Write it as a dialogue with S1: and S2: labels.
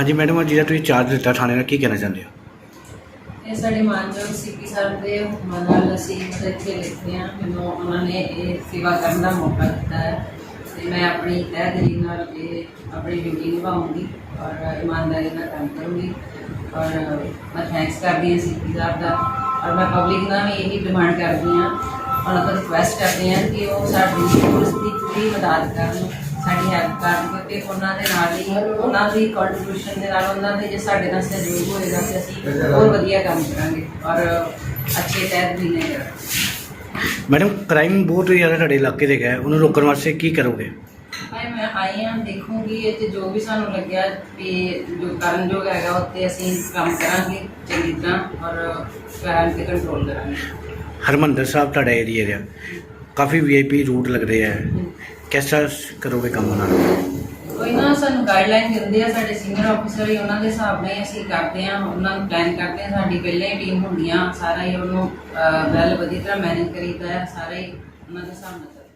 S1: ਹਾਂਜੀ, ਮੈਡਮ ਜਿਹੜਾ ਤੁਸੀਂ ਚਾਰਜ ਦਿੱਤਾ ਥਾਣੇ ਦਾ, ਕੀ ਕਹਿਣਾ ਚਾਹੁੰਦੇ ਹੋ?
S2: ਇਹ ਸਾਡੇ ਮਾਨਯੋਗ ਸੀਪੀ ਸਾਹਿਬ ਦੇ ਹੁਕਮਾਂ ਨਾਲ ਅਸੀਂ ਮਤਲਬ ਇੱਥੇ ਲਿਖਦੇ ਹਾਂ। ਮੈਨੂੰ ਉਹਨਾਂ ਨੇ ਇਹ ਸੇਵਾ ਕਰਨ ਦਾ ਮੌਕਾ ਦਿੱਤਾ ਹੈ ਤੇ ਮੈਂ ਆਪਣੀ ਤਹਿ ਦਿਲੀ ਨਾਲ ਇਹ ਆਪਣੀ ਡਿਊਟੀ ਨਿਭਾਉਂਗੀ ਔਰ ਇਮਾਨਦਾਰੀ ਨਾਲ ਕੰਮ ਕਰੂੰਗੀ। ਔਰ ਮੈਂ ਥੈਂਕਸ ਕਰਦੀ ਹਾਂ ਸੀਪੀ ਸਾਹਿਬ ਦਾ। ਔਰ ਮੈਂ ਪਬਲਿਕ ਨਾਲ ਵੀ ਇਹੀ ਡਿਮਾਂਡ ਕਰਦੀ ਹਾਂ। ਉਹਨਾਂ ਤੋਂ ਰਿਕੁਐਸਟ ਕਰਦੀ ਹਾਂ ਕਿ ਉਹ ਸਾਡੀ ਪੁਲਿਸ ਦੀ ਪੂਰੀ ਮਦਦ ਕਰਨ। ਸਾਡੀ ਹੈਲਪ ਕਰਨ ਕਿਉਂਕਿ ਉਹਨਾਂ ਦੇ ਨਾਲ ਹੀ ਉਹਨਾਂ ਦੀ ਕੰਟਰੀਬਿਊਸ਼ਨ ਦੇ ਨਾਲ ਉਹਨਾਂ ਦੇ ਜੇ ਸਾਡੇ ਨਾਲ ਸਹਿਯੋਗ ਹੋਏਗਾ ਤੇ ਅਸੀਂ ਹੋਰ ਵਧੀਆ ਕੰਮ ਕਰਾਂਗੇ ਔਰ ਅੱਛੇ ਤਹਿਤ ਵੀ ਨਹੀਂ ਕਰਾਂਗੇ।
S1: ਮੈਡਮ ਕ੍ਰਾਈਮ ਬਹੁਤ ਜ਼ਿਆਦਾ ਤੁਹਾਡੇ ਇਲਾਕੇ ਦੇ ਗਿਆ ਉਹਨੂੰ ਰੋਕਣ ਵਾਸਤੇ ਕੀ ਕਰੋਗੇ?
S2: ਮੈਂ ਆਈ ਹਾਂ ਦੇਖੂੰਗੀ ਇਹ ਤੇ ਜੋ ਵੀ ਸਾਨੂੰ ਲੱਗਿਆ ਵੀ ਜੋ ਕਰਨਯੋਗ ਹੈਗਾ ਉੱਤੇ ਅਸੀਂ ਕੰਮ ਕਰਾਂਗੇ ਚੰਗੀ ਤਰ੍ਹਾਂ ਔਰ ਕ੍ਰਾਈਮ ਤੇ ਕੰਟਰੋਲ ਕਰਾਂਗੇ।
S1: ਹਰਮੰਦਰ ਸਾਹਿਬ ਤੁਹਾਡਾ ਏਰੀਆ ਦਾ ਕਾਫੀ ਵੀਆਈਪੀ ਰੂਟ ਲੱਗਦੇ ਆ। ਕਿਸ ਤਰ੍ਹਾਂ ਕਰੋਗੇ ਕੰਮ ਉਹਨਾਂ ਨੂੰ?
S2: ਕੋਈ ਨਾ, ਸਾਨੂੰ ਗਾਈਡਲਾਈਨ ਦਿੰਦੇ ਆ ਸਾਡੇ ਸੀਨੀਅਰ ਆਫੀਸਰ ਹੀ ਉਹਨਾਂ ਦੇ ਹਿਸਾਬ ਨਾਲ ਹੀ ਅਸੀਂ ਕਰਦੇ ਆ ਉਹਨਾਂ ਨੂੰ ਪਲਾਨ ਕਰਦੇ ਆ ਸਾਡੀ ਪਹਿਲਾਂ ਹੀ ਟੀਮ ਹੁੰਦੀਆਂ, ਸਾਰਾ ਹੀ ਉਹਨੂੰ ਵੈਲ ਵਧੀਆ ਤਰ੍ਹਾਂ ਮੈਨੇਜ ਕਰੀਦਾ ਹੈ, ਸਾਰਾ ਹੀ ਉਹਨਾਂ ਦੇ ਹਿਸਾਬ ਨਾਲ ਚੱਲਦਾ